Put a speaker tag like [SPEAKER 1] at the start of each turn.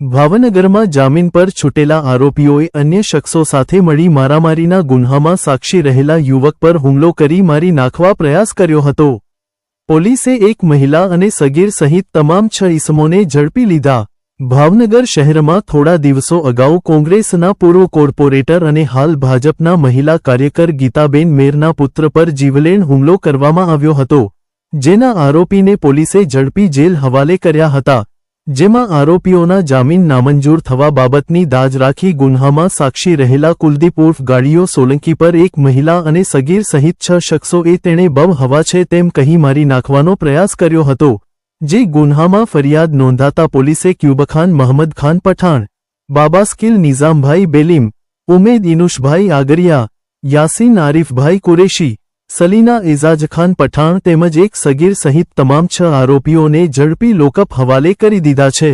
[SPEAKER 1] ભાવનગરમાં જામીન પર છૂટેલા આરોપીઓએ અન્ય શખ્સો સાથે મળી મારામારીના ગુન્હામાં સાક્ષી રહેલા યુવક પર હુમલો કરી મારી નાખવા પ્રયાસ કર્યો હતો. પોલીસે એક મહિલા અને સગીર સહિત તમામ છ ઇસમોને ઝડપી લીધા. ભાવનગર શહેરમાં થોડા દિવસો અગાઉ કોંગ્રેસના પૂર્વ કોર્પોરેટર અને હાલ ભાજપના મહિલા કાર્યકર ગીતાબેન મેરના પુત્ર પર જીવલેણ હુમલો કરવામાં આવ્યો હતો, જેના આરોપીને પોલીસે ઝડપી જેલ હવાલે કર્યા હતા. જેમાં આરોપીઓના જામીન નામંજૂર થવા બાબતની દાજ રાખી ગુન્હામાં સાક્ષી રહેલા કુલદીપ ઉર્ફ ગાડીઓ સોલંકી પર એક મહિલા અને સગીર સહિત છ શખ્સોએ તેણે બમ હવા છે તેમ કહી મારી નાખવાનો પ્રયાસ કર્યો હતો, જે ગુન્હામાં ફરિયાદ નોંધાતા પોલીસે ક્યુબખાન મહમદ ખાન પઠાણ, બાબાસ્કિલ નિઝામભાઈ બેલીમ, ઉમેદ ઇનુષભાઈ આગરિયા, યાસીન આરીફભાઈ કુરેશી સલીના એઝાજખાન પઠાણ તેમજ એક સગીર સહિત તમામ છ આરોપીઓને ઝડપી લોકઅપ હવાલે કરી દીધા છે.